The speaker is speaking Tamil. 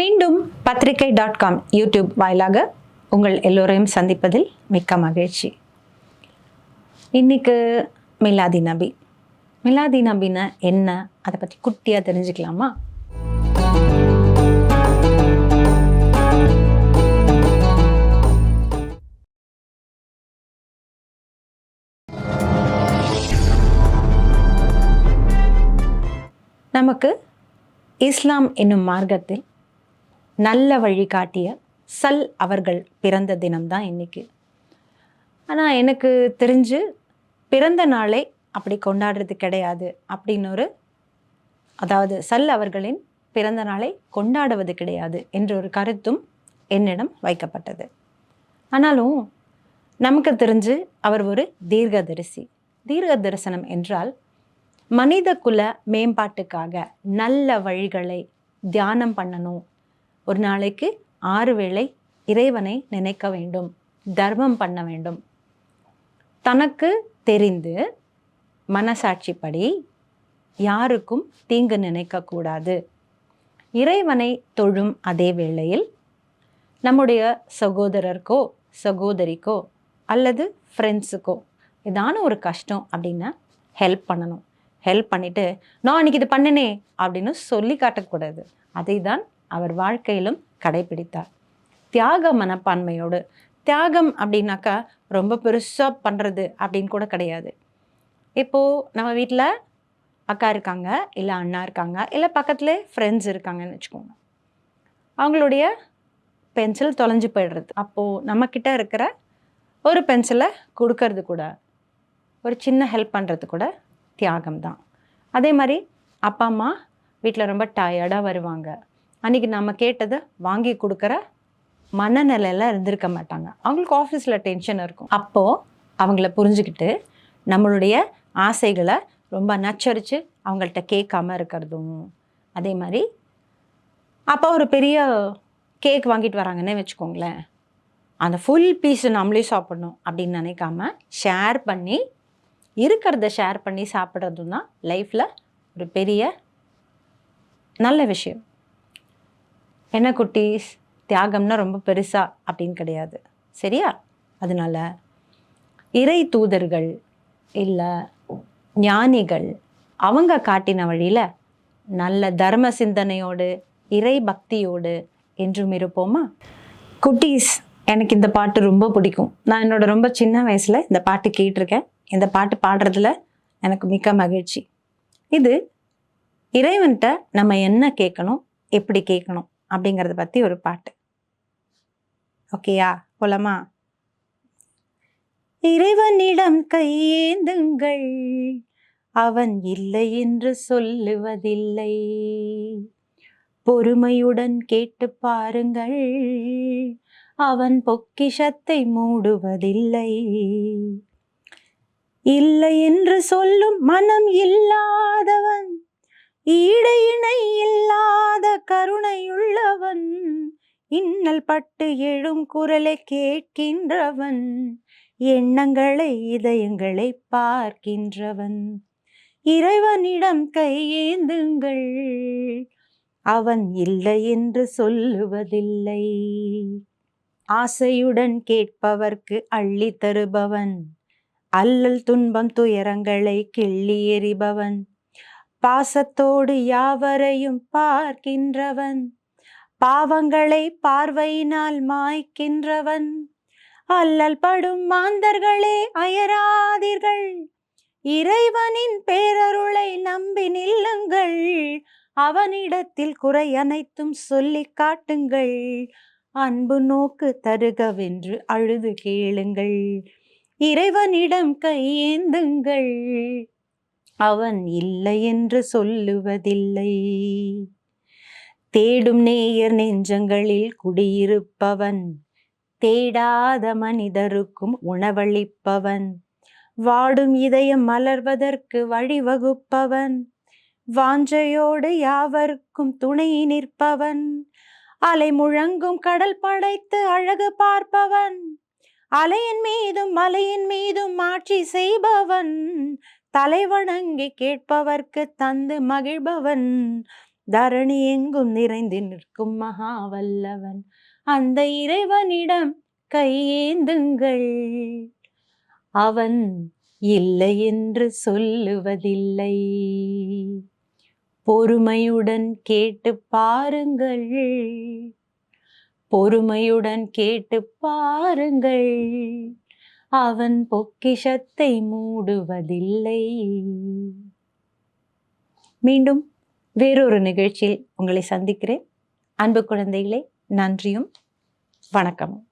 மீண்டும் பத்திரிகை டாட் காம் யூடியூப் வாயிலாக உங்கள் எல்லோரையும் சந்திப்பதில் மிக்க மகிழ்ச்சி. இன்றைக்கு மிலாதி நபி. மிலாதி நபின்னா என்ன? அதை பற்றி குட்டியாக தெரிஞ்சுக்கலாமா? நமக்கு இஸ்லாம் என்னும் மார்க்கத்தில் நல்ல வழி காட்டிய சல் அவர்கள் பிறந்த தினம்தான் இன்னைக்கு. ஆனால் எனக்கு தெரிஞ்சு பிறந்த நாளை அப்படி கொண்டாடுறது கிடையாது அப்படின்னு ஒரு அதாவது சல் அவர்களின் பிறந்த நாளை கொண்டாடுவது கிடையாது என்ற ஒரு கருத்தும் என்னிடம் வைக்கப்பட்டது. ஆனாலும் நமக்கு தெரிஞ்சு அவர் ஒரு தீர்க்கதரிசி. தீர்க்க தரிசனம் என்றால் மனித குல மேம்பாட்டுக்காக நல்ல வழிகளை தியானம் பண்ணணும் ஒரு நாளைக்கு ஆறு வேளை இறைவனை நினைக்க வேண்டும் தர்மம் பண்ண வேண்டும். தனக்கு தெரிந்து மனசாட்சிப்படி யாருக்கும் தீங்கு நினைக்கக்கூடாது. இறைவனை தொழும் அதே வேளையில் நம்முடைய சகோதரருக்கோ சகோதரிக்கோ அல்லது ஃப்ரெண்ட்ஸுக்கோ இதான ஒரு கஷ்டம் அப்படின்னா ஹெல்ப் பண்ணணும். ஹெல்ப் பண்ணிவிட்டு நான் அன்னைக்கு இது பண்ணினே அப்படின்னு சொல்லி காட்டக்கூடாது. அதை தான் அவர் வாழ்க்கையிலும் கடைபிடித்தார். தியாக மனப்பான்மையோடு தியாகம் அப்படின்னாக்கா ரொம்ப பெருசாக பண்ணுறது அப்படின்னு கூட கிடையாது. இப்போது நம்ம வீட்டில் அக்கா இருக்காங்க இல்லை அண்ணா இருக்காங்க இல்லை பக்கத்துல ஃப்ரெண்ட்ஸ் இருக்காங்கன்னு வச்சுக்கோங்க. அவங்களுடைய பென்சில் தொலைஞ்சு போயிடுறது. அப்போது நம்மக்கிட்ட இருக்கிற ஒரு பென்சிலை கொடுக்கறது கூட ஒரு சின்ன ஹெல்ப் பண்ணுறது கூட தியாகம் தான் அதே மாதிரி அப்பா அம்மா வீட்டில் ரொம்ப டயர்டாக வருவாங்க. அன்றைக்கி நம்ம கேட்டதை வாங்கி கொடுக்குற மனநிலையில் இருந்திருக்க மாட்டாங்க. அவங்களுக்கு ஆஃபீஸில் டென்ஷன் இருக்கும். அப்போது அவங்கள புரிஞ்சுக்கிட்டு நம்மளுடைய ஆசைகளை ரொம்ப நச்சரித்து அவங்கள்ட்ட கேட்காம இருக்கிறதும் அதே மாதிரி அப்போ ஒரு பெரிய கேக் வாங்கிட்டு வராங்கன்னே வச்சுக்கோங்களேன். அந்த ஃபுல் பீஸ் நம்மளே சாப்பிடணும் அப்படின்னு நினைக்காம ஷேர் பண்ணி இருக்கிறத ஷேர் பண்ணி சாப்பிட்றதும் தான் லைஃப்பில் ஒரு பெரிய நல்ல விஷயம். என்ன குட்டீஸ் தியாகம்னா ரொம்ப பெருசா அப்படின்னு கிடையாது. சரியா? அதனால இறை தூதர்கள் இல்லை ஞானிகள் அவங்க காட்டின வழியில் நல்ல தர்ம சிந்தனையோடு இறை பக்தியோடு என்றும் இருப்போமா? குட்டீஸ் எனக்கு இந்த பாட்டு ரொம்ப பிடிக்கும். நான் என்னோட ரொம்ப சின்ன வயசில் இந்த பாட்டு கேட்டிருக்கேன். இந்த பாட்டு பாடுறதுல எனக்கு மிக்க மகிழ்ச்சி. இது இறைவன்கிட்ட நம்ம என்ன கேட்கணும் எப்படி கேட்கணும் அப்படிங்கிறத பற்றி ஒரு பாட்டு. ஓகேயா? போலாமா? இறைவனிடம் கையேந்துங்கள். அவன் இல்லை என்று சொல்லுவதில்லை. பொறுமையுடன் கேட்டு பாருங்கள். அவன் பொக்கிஷத்தை மூடுவதில்லை. இல்லை என்று சொல்லும் மனம் இல்லாதவன் ஈடு இணை இல்லாத கருணையுள்ளவன் இன்னல் பட்டு எழும் குரலை கேட்கின்றவன் எண்ணங்களை இதயங்களை பார்க்கின்றவன். இறைவனிடம் கையேந்துங்கள் அவன் இல்லை என்று சொல்லுவதில்லை. ஆசையுடன் கேட்பவர்க்கு அள்ளி தருபவன் அல்லல் துன்பம் துயரங்களை கிள்ளி எறிபவன். பாசத்தோடு யாவரையும் பார்க்கின்றவன். பாவங்களை பார்வையினால் மாய்க்கின்றவன். அல்லல் படும் மாந்தர்களே அயராதீர்கள். இறைவனின் பேரருளை நம்பி நில்லுங்கள். அவனிடத்தில் குறை அனைத்தும் சொல்லி காட்டுங்கள். அன்பு நோக்கு தருகவென்று அழுது கேளுங்கள். இறைவனிடம் கையேந்துங்கள். அவன் இல்லை என்று சொல்லுவதில்லை. தேடும் நேயர் நெஞ்சங்களில் குடியிருப்பவன் தேடாத மனிதருக்கும் உணவளிப்பவன் வாடும் இதயம் மலர்வதற்கு வழிவகுப்பவன் வாஞ்சையோடு யாவர்க்கும் துணை நிற்பவன் அலை முழங்கும் கடல் படைத்து அழகு பார்ப்பவன் அலையின் மீதும் மலையின் மீதும் ஆட்சி செய்பவன் தலைவணங்கி கேட்பவர்க்கு தந்து மகிழ்பவன். தரணி எங்கும் நிறைந்து நிற்கும் மகாவல்லவன். அந்த இறைவனிடம் கையேந்துங்கள் அவன் இல்லை என்று சொல்லுவதில்லை. பொறுமையுடன் கேட்டு பாருங்கள். பொறுமையுடன் கேட்டு பாருங்கள். அவன் பொக்கிஷத்தை மூடுவதில்லை. மீண்டும் வேறொரு நிகழ்ச்சியில் உங்களை சந்திக்கிறேன். அன்பு குழந்தைகளே நன்றியும் வணக்கமும்.